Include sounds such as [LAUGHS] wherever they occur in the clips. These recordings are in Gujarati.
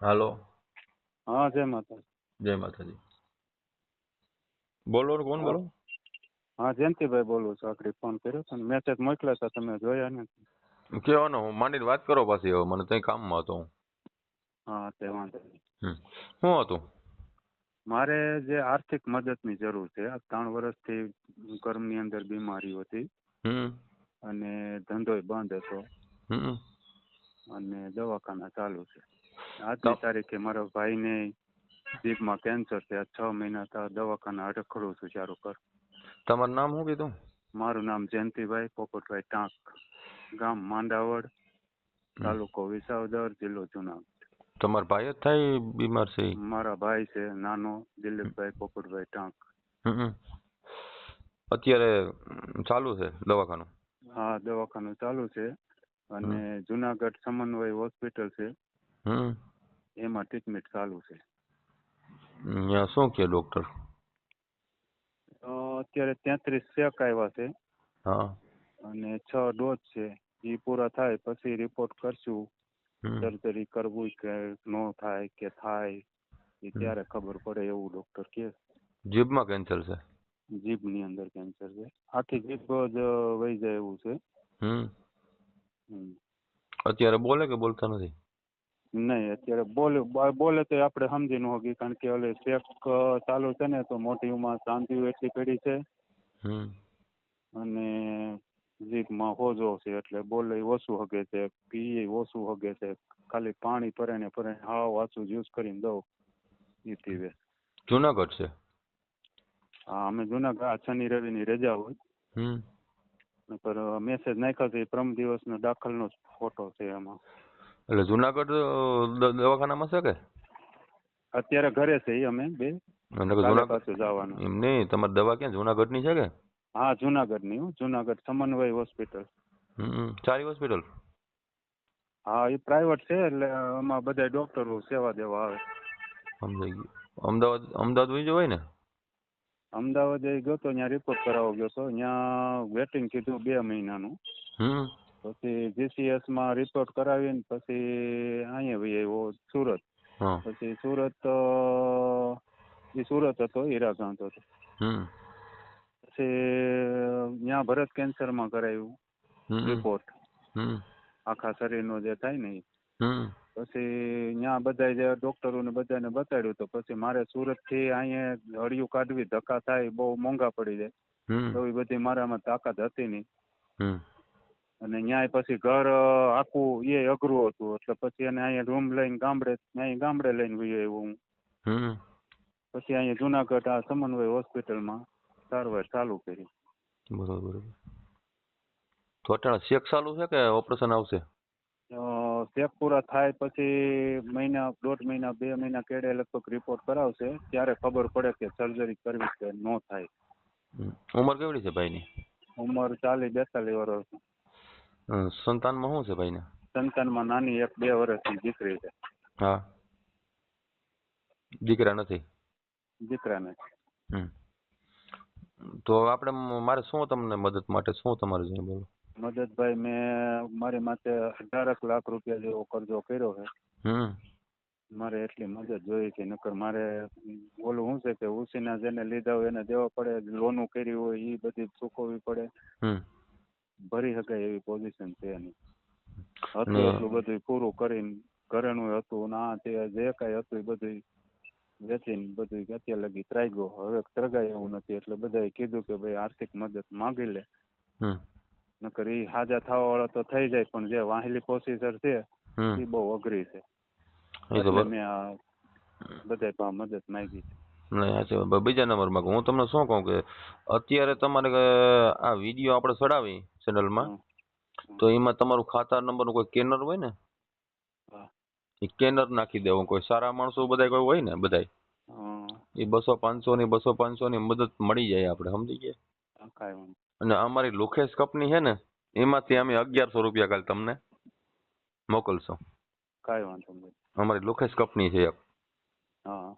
હાલો. હા જય માતા જય માતાજી. બોલો કોણ બોલો? હા જયંતિભાઈ બોલું છું. આખરી ફોન કર્યો હતો મેસેજ મોકલ્યા હતા તમે જોયા ને કહેવાનો હું માંડીને વાત કરો પાછી હવે. મને ત્યાં કામમાં હતો. હું હા તે વાંધો નહીં શું હતું? મારે જે આર્થિક મદદની જરૂર છે આ ત્રણ વર્ષથી ઘરની અંદર બીમારી હતી. અને ધંધોય બંધ હતો. અને દવાખાના ચાલુ છે. આજની તારીખે મારા ભાઈને જીભમાં કેન્સર છે. છ મહિના થયા દવાખાના રખડું છું ચારો કર તમારું નામ શું કીધું? મારું નામ જયંતિભાઈ પોપટભાઈ ટાંક. ગામ માંડાવડ તાલુકો વિસાવદર જિલ્લો જુનાગઢ. તમારા ભાઈ જ થાય બીમાર છે? મારા ભાઈ છે નાનો દિલીપભાઈ પોપટભાઈ ટાંક. અત્યારે ચાલુ છે દવાખાનું? હા દવાખાનું ચાલુ છે. અને જુનાગઢ સમન્વય હોસ્પિટલ છે. એમાં ટ્રીટમેન્ટ ચાલુ છે. શું કે ડોક્ટર અત્યારે તેત્રીસ ચેક આવ્યા છે. હા. અને છ ડોઝ છે. એ પૂરા થાય પછી રિપોર્ટ કરશું. સર્જરી કરવું કે ન થાય કે થાય એ ત્યારે ખબર પડે એવું ડોક્ટર કે. જીભમાં કેન્સર છે? જીભની અંદર કેન્સર છે. આખી જીભ જ વહી જાય એવું છે. હમ. હમ. અત્યારે બોલે કે બોલતા નથી? નહીં અત્યારે બોલે બોલે તો આપણે સમજી ન હોગી કારણ કે ઓલે ચેક ચાલુ છે ને તો મોટીમાં ચાંદીઓ એટલી પડી છે. અને જીભમાં હોજો છે એટલે બોલે ઓછું હગે છે પીએ ઓછું હગે છે. ખાલી પાણી પરે ને પરે ને હાવ વાંચું જ્યુસ કરીને દઉં. એ પીવે. જુનાગઢ છે? હા અમે જુનાગઢ આ શનિ રવિની રજા હોય. હમ. નકર મેસેજ નાખ્યો છે એ પ્રમ દિવસનો દાખલનો જ ફોટો છે એમાં. એટલે જુનાગઢ દવાખાનામાં છે કે? અત્યારે ઘરે છે અમે બે. જુનાગઢ પાછું જવાનું. એમ નહીં તમારી દવા ક્યાં જુનાગઢની છે કે? હા જુનાગઢની ની જુનાગઢ સમન્વય હોસ્પિટલ. હમ સારી હોસ્પિટલ? હા એ પ્રાઇવેટ છે એટલે આમાં બધા ડોક્ટરો સેવા દેવા આવે. સમજાઈ ગયું. અમદાવાદ અમદાવાદ વહી જવાય ને? અમદાવાદ ગયો તો ત્યાં રિપોર્ટ કરાવવા ગયો તો ત્યાં વેટિંગ કીધું બે મહિનાનું. હમ. પછી જીસીએસમાં રિપોર્ટ કરાવીને પછી અહીંયા વહી આવ્યો સુરત. પછી સુરત એ સુરત હતો હીરાકાંત હતો. પછી ત્યાં ભરત કેન્સરમાં કરાવ્યું હમ રિપોર્ટ આખા આખા શરીરનો જે થાય ને પછી ત્યાં બધા જે ડોક્ટરોને બધાને બતાડ્યું તો પછી મારે સુરતથી અહીંયા હળિયું કાઢવી ધક્કા થાય બહુ મોંઘા પડી જાય. એવી તો એ બધી મારામાં તાકાત હતી નહીં. અને ન્યાય પછી ઘર આખું એ અઘરું હતું. એટલે પછી એને અહીંયા રૂમ લઈને ગામડે અહીંયા ગામડે લઈને ગયો આવ્યો હું. પછી અહીંયા જુનાગઢ આ સમન્વય હોસ્પિટલમાં સારવાર ચાલુ કરી. બરોબર બરોબર. તો અટાણે ચેક ચાલુ છે કે ઓપરેશન આવશે? ચેક પૂરા થાય પછી મહિના દોઢ મહિના બે મહિના કેડે લગભગ રિપોર્ટ કરાવશે. ત્યારે ખબર પડે કે સર્જરી કરવી કે ન થાય. ઉંમર કેવડી છે ભાઈની? ઉંમર ચાલીસ બેતાલીસ વર્ષ સંતાનમાં શું છે ભાઈને? સંતાનમાં નાની એક બે વર્ષની દીકરી છે. હા. દીકરા નથી? દીકરા નથી. તો આપણે મારે શું તમને મદદ માટે શું તમારે જોઈએ બોલો? મદદભાઈ મેં મારી માથે અઢારક લાખ રૂપિયા જેવો કરજો કર્યો છે. મારે એટલી મદદ જોઈએ છે નકર મારે ઓલું શું છે કે ઉસીના જેને લીધા હોય એને દેવા પડે લોનું કરી હોય એ બધી ચૂકવવી પડે. ભરી શકાય એવી પોઝિશન છે એની. હતું એટલું બધું પૂરું કરીને ઘરેણું હતું ના તે જે કાંઈ હતું એ બધું વેચીને બધું અત્યારે લગી ત્રાગ્યો. હવે ત્રગાય એવું નથી. એટલે બધાએ કીધું કે ભાઈ આર્થિક મદદ માગી લે. નકર ઈ હાજા થવા વાળા તો થઈ જાય પણ જે વાહેલી પ્રોસીજર છે એ બહુ અઘરી છે. બધા મેં આ મદદ માંગી છે. બીજા નંબરમાં બીજા નંબરમાં હું તમને શું કહું કે અત્યારે તમારે આ વીડિયો આપણે ચડાવી ચેનલમાં. તો એમાં તમારું ખાતા નંબરનું કોઈ કેનર હોય ને? એ કેનર નાખી દેવું કોઈ સારા માણસો બધા કોઈ હોય ને બધાય? એ બસો પાંચસો ની બસો પાંચસો ની મદદ મળી જાય આપણે સમજી ગયા? અને અમારી લોકેશ કંપની છે ને એમાંથી અમે અગિયારસો રૂપિયા કાલે તમને મોકલશો. કાંઈ વાંધો નહીં. અમારી લોકેશ કંપની છે એક. હા.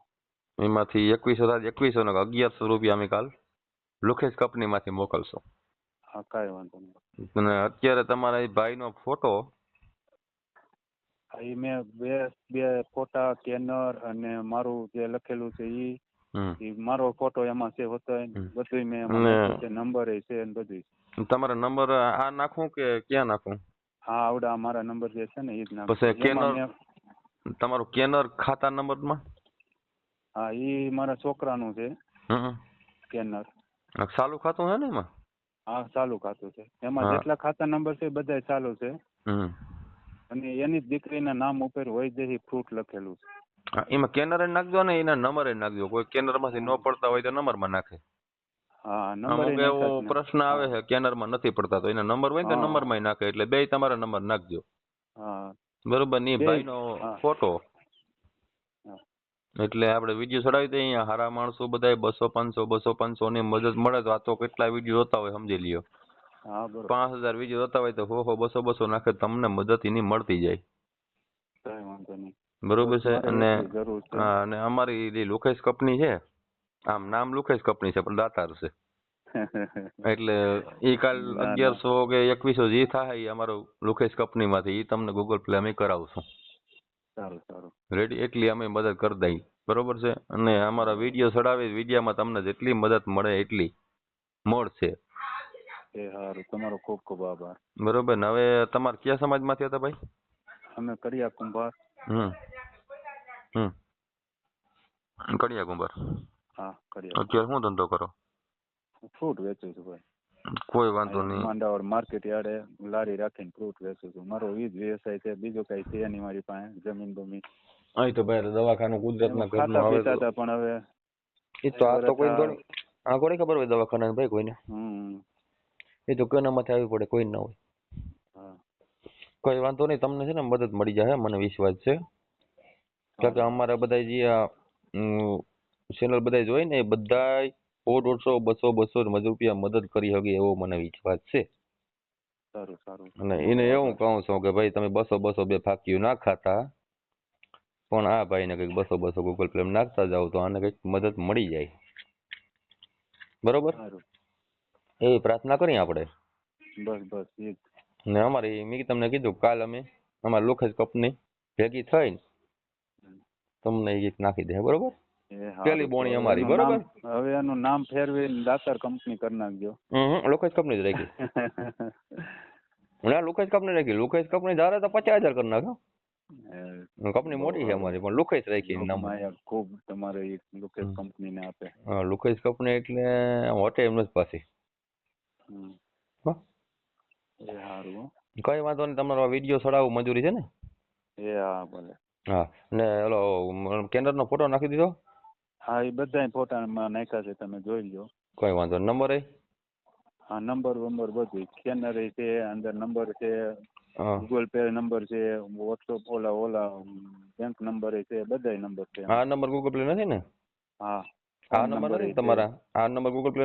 એમાંથી એકવીસો હજાર એકવીસો ને અગિયારસો રૂપિયા અમે કાલ લોકેશ કંપનીમાંથી મોકલશો. હા કાંઈ વાંધો નહીં. અને અત્યારે તમારા એ ભાઈનો ફોટો એ મેં બે બે ફોટા સ્કેનર અને મારું જે લખેલું છે ઈ મારો ફોટો એમાં છે હોતો બધું મેં નંબર છે ને બધું તમારા નંબર આ નાખું કે ક્યાં નાખું? હા આવડા મારા નંબર જે છે ને એ જ નાખું પછી. એમાં તમારું કેનર ખાતા નંબરમાં? હા ઈ મારા છોકરાનું છે કેનર. ચાલુ ખાતું છે ને એમાં? હા ચાલુ ખાતું છે. એમાં જેટલા ખાતા નંબર છે બધા ચાલુ છે. અને એની દીકરીના નામ ઉપર વૈદેહી ફ્રૂટ લખેલું છે. હા, એમાં કેનર નાખજો ને એના નંબર નાખજો. કોઈ કેનરમાંથી ન પડતા હોય તો નંબરમાં નાખે. હા નંબર એવો પ્રશ્ન આવે છે કેનરમાં નથી પડતા તો એના નંબર હોય તો નંબરમાં નાખે એટલે બે તમારા નંબર નાખજો. હા. બરોબરની ભાઈ નો ફોટો. એટલે આપણે વીડિયો ચડાવી દઈએ અહીંયા હારા માણસો બધા બસો પાંચસો બસો પાંચસો ની મદદ મળે તો આ તો કેટલા વીડિયો જોતા હોય સમજી લ્યો. પાંચ હજાર વીડિયો જોતા હોય તો હો હો બસો બસો નાખે તમને મદદ એની મળતી જાય. બરોબર છે? અને અને અમારી લુખેશ લુકેશ કંપની છે આમ નામ લુખેશ કંપની છે પણ દાતાર છે. એટલે ઈ કાલ. [LAUGHS] અગિયારસો કે એકવીસો જે થાય અમારો લુખેશ કંપની માંથી ઈ તમને ગૂગલ પ્લે અમે કરાવશું સારું સારું. રેડી એટલી અમે મદદ કરી દઈ બરોબર છે? અને અમારા વીડિયો ચડાવી વિડીયામાં તમને જેટલી મદદ મળે એટલી મળશે. એ સારું તમારો ખૂબ ખૂબ આભાર. બરોબર. ને હવે તમારે કયા સમાજમાંથી હતા ભાઈ? અમે કરિયા કુંભાર હમ. હમ. કડિયા કુંભાર હા કડિયા અત્યારે શું ધંધો કરો? ફ્રૂટ વેચું છું ભાઈ. કોઈ વાંધો નહીં. માંડાવર માર્કેટ યાર્ડે લારી રાખીને ફ્રૂટ વેચું છું. મારો ઈ જ વ્યવસાય છે. બીજો કઈ છે નહીં મારી પાસે જમીન બમીન. અહીં તો ભાઈ દવાખાનું ઘરનું ખાતા આવે તો. પણ હવે એ તો આ તો કોઈ વરસ આ- કોને ખબર હોય દવાખાના ભાઈ કોઈને? હમ. એ તો કોના માથે આવી પડે કોઈ ના હોય. હા. કોઈ વાંધો નહીં તમને છે ને મદદ મળી જાય મને વિશ્વાસ છે. કારણ કે અમારા બધા જે આ ચેનલ બધા જોઈ ને એ બધાય સો દોઢસો બસો બસો રૂપિયા મદદ કરી શકે એવો મને વિશ્વાસ છે. સારું સારું. અને એને એવું કહું છું કે ભાઈ તમે બસો બસો બે ફાકીયું ના ખાતા પણ આ ભાઈને કંઈક બસો બસો ગૂગલ પે નાખતા જાવ તો આને કંઈક મદદ મળી જાય. બરોબર? એવી પ્રાર્થના કરી આપણે. બસ બસ ને અમારી મેં તમને કીધું કાલ અમે અમારી લોખજ કંપની ભેગી થઈને તમને એક નાખી દે બરોબર? એ. પેલી બોણી અમારી, બરોબર? હવે એનું નામ ફેરવી દાતાર કંપની કરી નાખજો. હમ લોકેશ કંપની જ રાખી. [LAUGHS] ના લોકેશ કંપની રાખી. લોકેશ કંપની ધારે તો પચાસ હજાર કરી નાખો. કંપની મોટી છે અમારી પણ લોકેશ રાખી નામ. ખૂબ તમારે લોકેશ હમ. કંપનીને આપે. હા લોકેશ કંપની એટલે હોટે એમ જ પાછી સારું કઈ વાંધો નહીં તમારો વીડિયો ચડાવવું મંજૂરી છે ને? એ હા ભલે. હા ને ઓલો કેન્ડર નો ફોટો નાખી દીધો? હા એ બધા ફોટામાં નાખ્યા છે તમે જોઈ લો કોઈ વાંધો નહીં નંબર એ? હા નંબર વંબર બધું સ્કેનર છે અંદર નંબર છે હા. ગૂગલ પે નંબર છે વોટ્સઅપ ઓલા ઓલા બેંક નંબર છે બધાય નંબર છે આ નંબર ગૂગલ પ્લે નથી ને? હા આ ફોન નંબર નથી ને છે. તમારા? આ નંબર ગૂગલ પ્લે